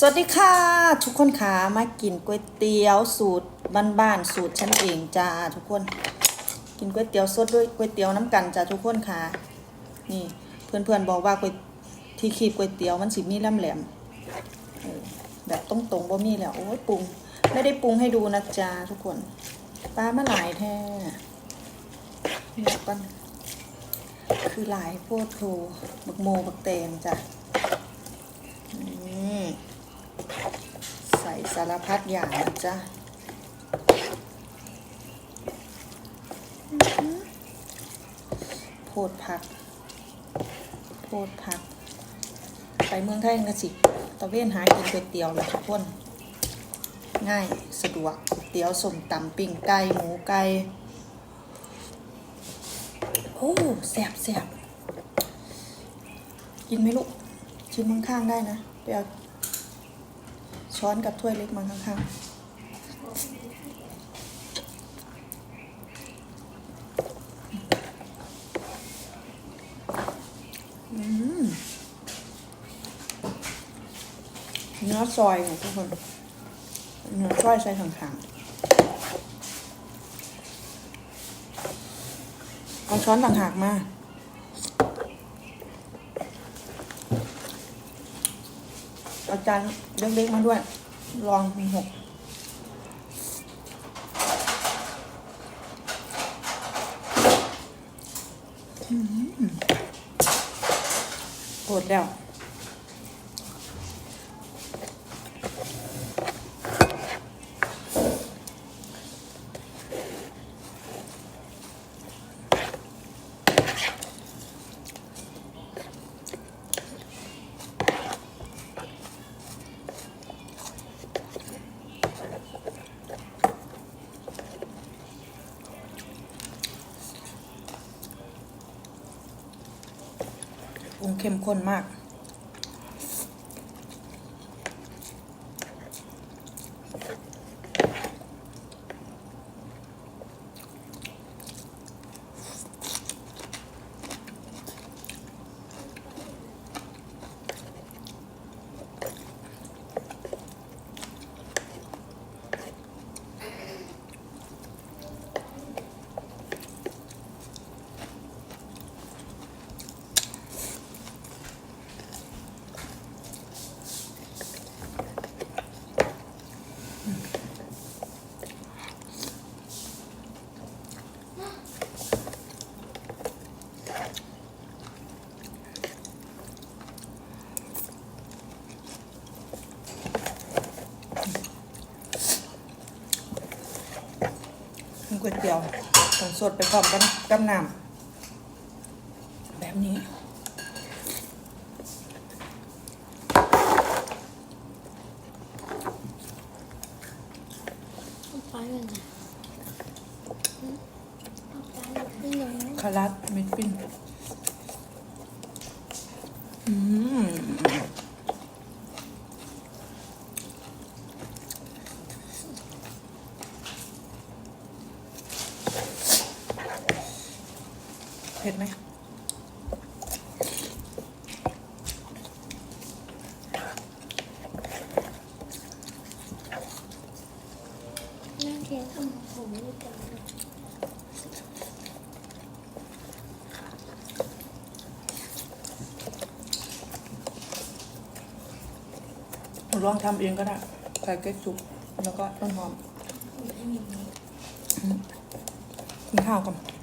สวัสดีค่ะ ทุกคนค่ะมากินก๋วยเตี๋ยวสูตรบ้านๆสูตรฉันเองจ้าทุกคน กินก๋วยเตี๋ยวสดด้วยก๋วยเตี๋ยวน้ำกันจ้าทุกคนค่ะ นี่เพื่อนๆบอกว่าก๋วยที่ขีบก๋วยเตี๋ยวมันสิมีแหลมแหลมๆแบบตรงๆบ่มีแล้วโอ้ยปรุง ไม่ได้ปรุงให้ดูนะจ้าทุกคนปลามาหลายแท้เนี่ยก่อนคือหลายโพดโคบักโมบักแตงจ้ะ นี่ใส่สารพัดอย่างนะจ๊ะโพดผัก โพดผัก ไปเมืองไทยกสิตะเวนหากินก๋วยเตี๋ยวแหละทุกคน ง่ายสะดวกก๋วยเตี๋ยวสมตำปิ้งไก่หมูไก่ โอ้แซ่บแซ่บกินไหมลูก ชิมข้างๆได้นะ ไปเอา ช้อนกับถ้วยเล็กมาข้างๆเนื้อซอยค่ะทุกคน เนื้อซอยใส่ข้างๆเอาช้อนต่างหากมา อาจารย์เล็กๆมาด้วย ลองมีหกโกดแล้ว ปรุงเข้มข้นมาก ก๋วยเตี๋ยวต้องสดไปพร้อมกันกับน้ำแบบนี้เอาปลาเลยนะเอาปลาเลยที่ไหนคารัดเม็ดปิ้นอืม เผ็ดไหมน่าเกลียดทำผมด้วยกันลองทำเองก็ได้ ใส่เก๊กซุปแล้วก็ต้นหอม กินข้าวกัน